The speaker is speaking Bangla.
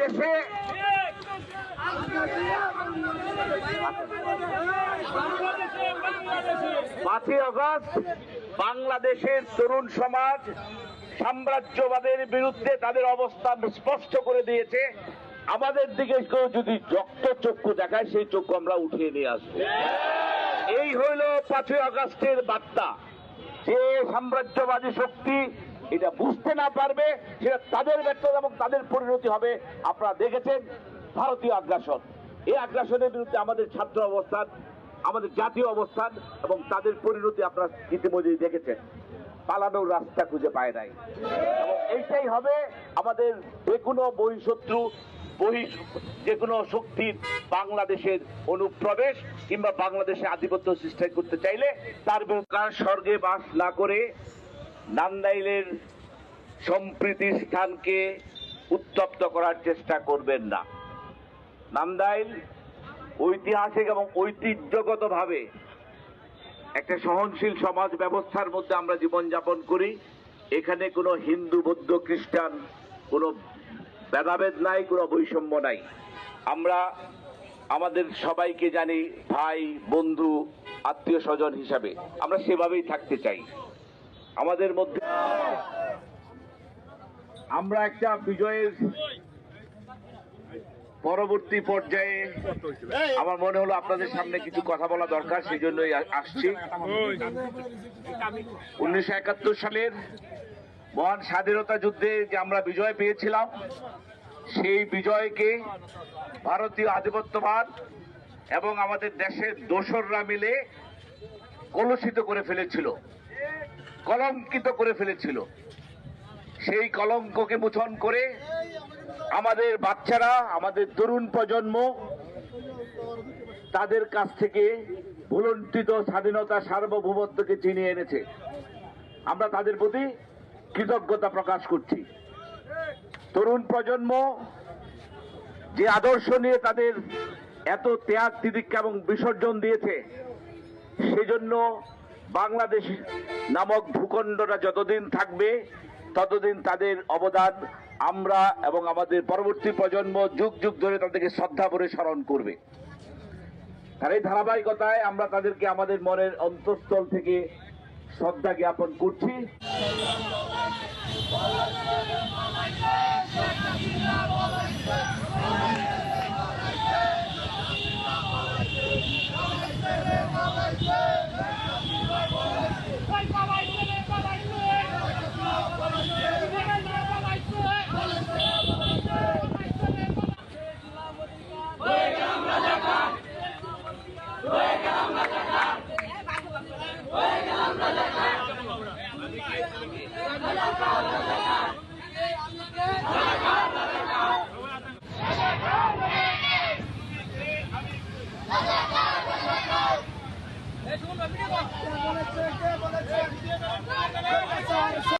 দেশে পাঁচই আগস্ট বাংলাদেশের তরুণ সমাজ সাম্রাজ্যবাদের বিরুদ্ধে তাদের অবস্থান স্পষ্ট করে দিয়েছে। আমাদের দিকে কেউ যদি রক্ত চক্ষু দেখায়, সেই চক্ষু আমরা উঠিয়ে নিয়ে আসব। এই হইল পাঁচই আগস্টের বার্তা। যে সাম্রাজ্যবাদী শক্তি এটা বুঝতে না পারবে সেটা তাদের ব্যর্থতা এবং তাদের পরিণতি হবে। আপনারা দেখেছেন ভারতীয় আগ্রাসন। এই আগ্রাসনের বিরুদ্ধে আমাদের ছাত্র অবস্থান, আমাদের জাতীয় অবস্থান এবং তাদের পরিণতি আপনারা ইতিমধ্যেই দেখেছেন। পালানোর রাস্তা খুঁজে পায় নাই। এবং এইটাই হবে আমাদের যে কোনো বহিঃশত্রু, বহি যে কোনো শক্তির বাংলাদেশের অনুপ্রবেশ কিংবা বাংলাদেশে আধিপত্য সৃষ্টি করতে চাইলে তার স্বর্গে বাস না করে নান্দাইলের সম্প্রীতি স্থানকে উত্তপ্ত করার চেষ্টা করবেন না। নান্দাইল ঐতিহাসিক এবং ঐতিহ্যগতভাবে একটা সহনশীল সমাজ ব্যবস্থার মধ্যে আমরা জীবনযাপন করি। এখানে কোনো হিন্দু, বৌদ্ধ, খ্রিস্টান কোনো ভেদাভেদ নাই, কোনো বৈষম্য নাই। আমরা আমাদের সবাইকে জানি ভাই, বন্ধু আত্মীয় স্বজন হিসাবে। আমরা সেভাবেই থাকতে চাই। আমাদের মধ্যে আমরা একটা বিজয়ের পরবর্তী পর্যায়ে আমার মনে হলো আপনাদের সামনে কিছু কথা বলা দরকার সেই জন্যই আসছি। উনিশশো একাত্তর সালের মহান স্বাধীনতা যুদ্ধে যে আমরা বিজয় পেয়েছিলাম, সেই বিজয়কে ভারতীয় আধিপত্যবাদ এবং আমাদের দেশের দোসররা মিলে কলুষিত করে ফেলেছিল। কলঙ্কিত করে ফেলেছিল। সেই কলঙ্ককে মোচন করে আমাদের বাচ্চারা, আমাদের তরুণ প্রজন্ম তাদের কাছ থেকে ভুলন্টিত স্বাধীনতা সার্বভৌমত্বকে চিনিয়ে এনেছে। আমরা তাদের প্রতি কৃতজ্ঞতা প্রকাশ করছি। তরুণ প্রজন্ম যে আদর্শ নিয়ে তাদের এত ত্যাগ তিদিক্ষা এবং বিসর্জন দিয়েছে, সেজন্য বাংলাদেশ নামক ভূখণ্ডটা যতদিন থাকবে, ততদিন তাদের অবদান আমরা এবং আমাদের পরবর্তী প্রজন্ম যুগ যুগ ধরে তাদেরকে শ্রদ্ধা করে স্মরণ করবে। আর এই ধারাবাহিকতায় আমরা তাদেরকে আমাদের মনের অন্তঃস্থল থেকে শ্রদ্ধা জ্ঞাপন করছি। Take that.